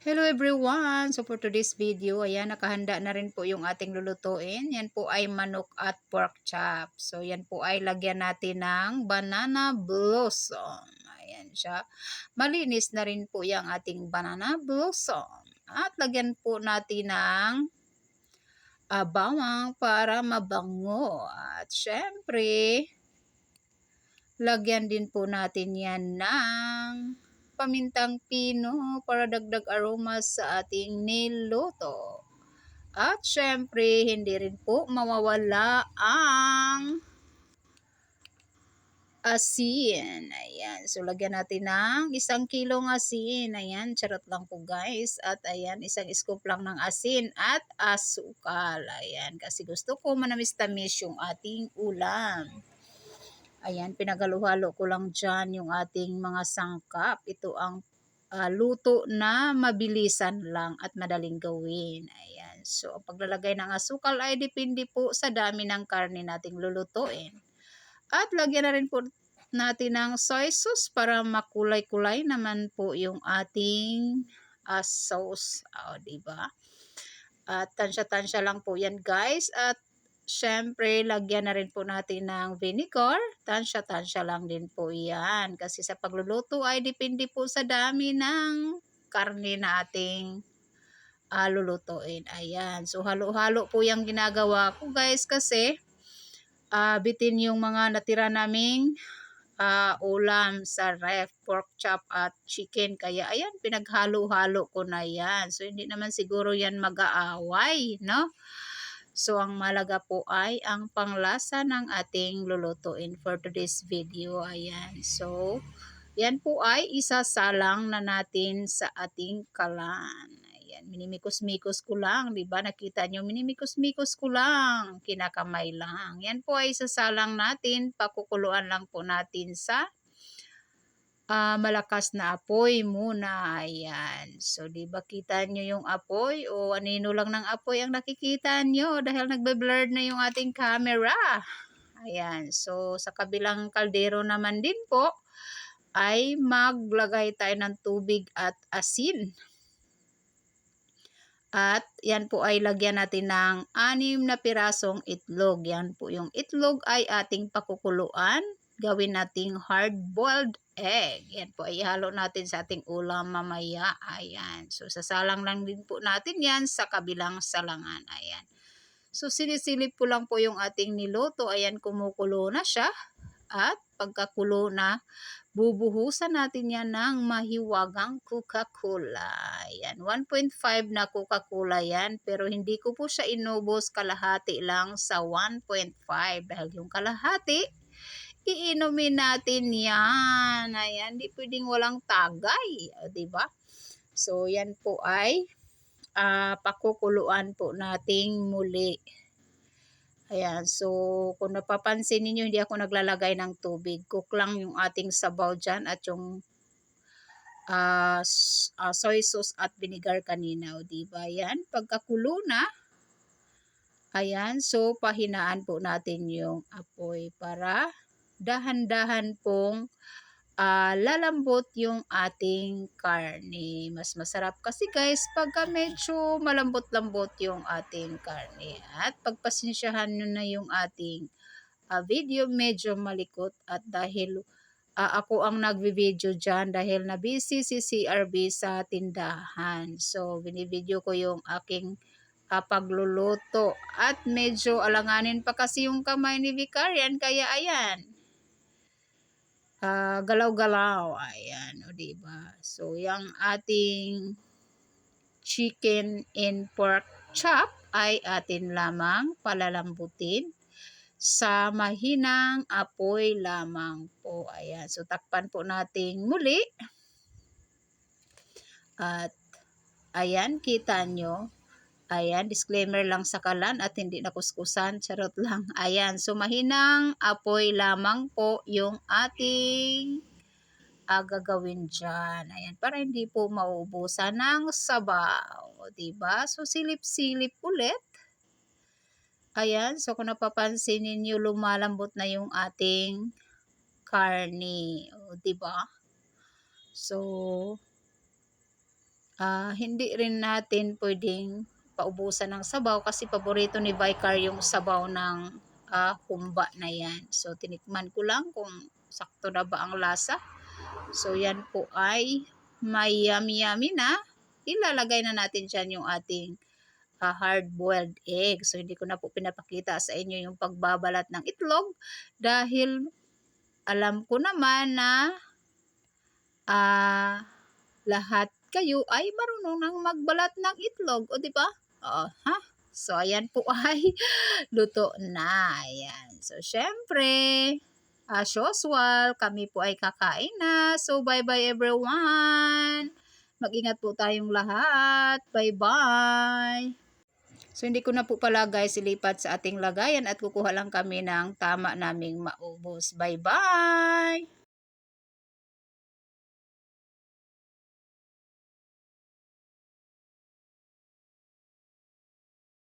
Hello everyone! So for today's video, ayan, nakahanda na rin po yung ating lulutuin. Yan po ay manok at pork chop. So yan po ay lagyan natin ng banana blossom. Ayan siya. Malinis na rin po yung ating banana blossom. At lagyan po natin ng uh, bawang para mabango. At syempre, lagyan din po natin yan ng pamintang pino para dagdag aroma sa ating niluto. At syempre, hindi rin po mawawala ang asin. Ayan. So, lagyan natin ng isang kilong asin. Ayan. Charot lang po guys. At ayan, isang scoop lang ng asin at asukal. Ayan. Kasi gusto ko manamis-tamis yung ating ulam. Ayan, pinagaluhalo ko lang dyan yung ating mga sangkap. Ito ang uh, luto na mabilisan lang at madaling gawin. Ayan. So, ang paglalagay ng asukal ay depende po sa dami ng karne nating lulutuin. At lagyan na rin po natin ng soy sauce para makulay-kulay naman po yung ating uh, sauce. O, oh, diba? At tansya-tansya lang po yan guys. At Siyempre, lagyan na rin po natin ng vinegar. Tansya-tansya lang din po yan. Kasi sa pagluluto ay depende po sa dami ng karne na ating uh, lulutuin. Ayan. So, halo-halo po yung ginagawa ko guys kasi uh, bitin yung mga natira naming uh, ulam sa ref, pork chop at chicken. Kaya ayan, pinaghalo-halo ko na yan. So, hindi naman siguro yan mag-aaway, no? So, ang malaga po ay ang panglasa ng ating lulutuin for today's video. Ayan. So, yan po ay isasalang na natin sa ating kalan. Ayan. Minimikos-mikos ko lang. Diba? Nakita nyo, minimikos-mikos ko lang. Kinakamay lang. Yan po ay isasalang natin. Pakukuluan lang po natin sa uh, malakas na apoy muna. Ayan. So, di ba kita nyo yung apoy o anino lang ng apoy ang nakikita nyo dahil nagbe-blur na yung ating camera. Ayan. So, sa kabilang kaldero naman din po ay maglagay tayo ng tubig at asin. At yan po ay lagyan natin ng anim na pirasong itlog. Yan po yung itlog ay ating pakukuluan gawin nating hard-boiled egg. Yan po, ihalo natin sa ating ulam mamaya. Ayan. So, sasalang lang din po natin yan sa kabilang salangan. Ayan. So, sinisilip ko lang po yung ating niluto. Ayan, kumukulo na siya. At pagkakulo na, bubuhusan natin yan ng mahiwagang Coca-Cola. Ayan, 1.5 na Coca-Cola yan. Pero hindi ko po siya inubos kalahati lang sa 1.5. Dahil yung kalahati, iinumin natin yan. Ayan, di pwedeng walang tagay. di ba? So, yan po ay uh, pakukuluan po nating muli. Ayan, so kung napapansin niyo hindi ako naglalagay ng tubig. Cook lang yung ating sabaw dyan at yung uh, uh, soy sauce at vinegar kanina. O, diba? Yan, pagkakulo na, ayan, so pahinaan po natin yung apoy para dahan-dahan pong uh, lalambot yung ating karne. Mas masarap kasi guys pagka medyo malambot-lambot yung ating karne. At pagpasensyahan nyo na yung ating uh, video medyo malikot at dahil uh, ako ang nagvi-video dyan dahil na busy si CRB sa tindahan. So, binibideo ko yung aking uh, pagluluto. At medyo alanganin pa kasi yung kamay ni Vicarian. Kaya ayan, uh, galaw-galaw. Ayan, o diba? So, yung ating chicken and pork chop ay atin lamang palalambutin sa mahinang apoy lamang po. Ayan, so takpan po natin muli. At ayan, kita nyo, Ayan, disclaimer lang sa kalan at hindi nakuskusan. Charot lang. Ayan, so mahinang apoy lamang po yung ating uh, gagawin dyan. Ayan, para hindi po maubusan ng sabaw. O, diba? So, silip-silip ulit. Ayan, so kung napapansin ninyo, lumalambot na yung ating karne. O, diba? So, ah, hindi rin natin pwedeng paubusan ng sabaw kasi paborito ni Vicar yung sabaw ng ah, humba na yan. So, tinikman ko lang kung sakto na ba ang lasa. So, yan po ay may yummy-yummy na. Ilalagay na natin dyan yung ating ah, hard-boiled egg. So, hindi ko na po pinapakita sa inyo yung pagbabalat ng itlog dahil alam ko naman na ah, lahat kayo ay marunong nang magbalat ng itlog. O, di ba? Oo, ha? So, ayan po ay luto na. Ayan. So, syempre, as usual, kami po ay kakain na. So, bye-bye everyone. Mag-ingat po tayong lahat. Bye-bye. So, hindi ko na po pala guys ilipat sa ating lagayan at kukuha lang kami ng tama naming maubos. Bye-bye!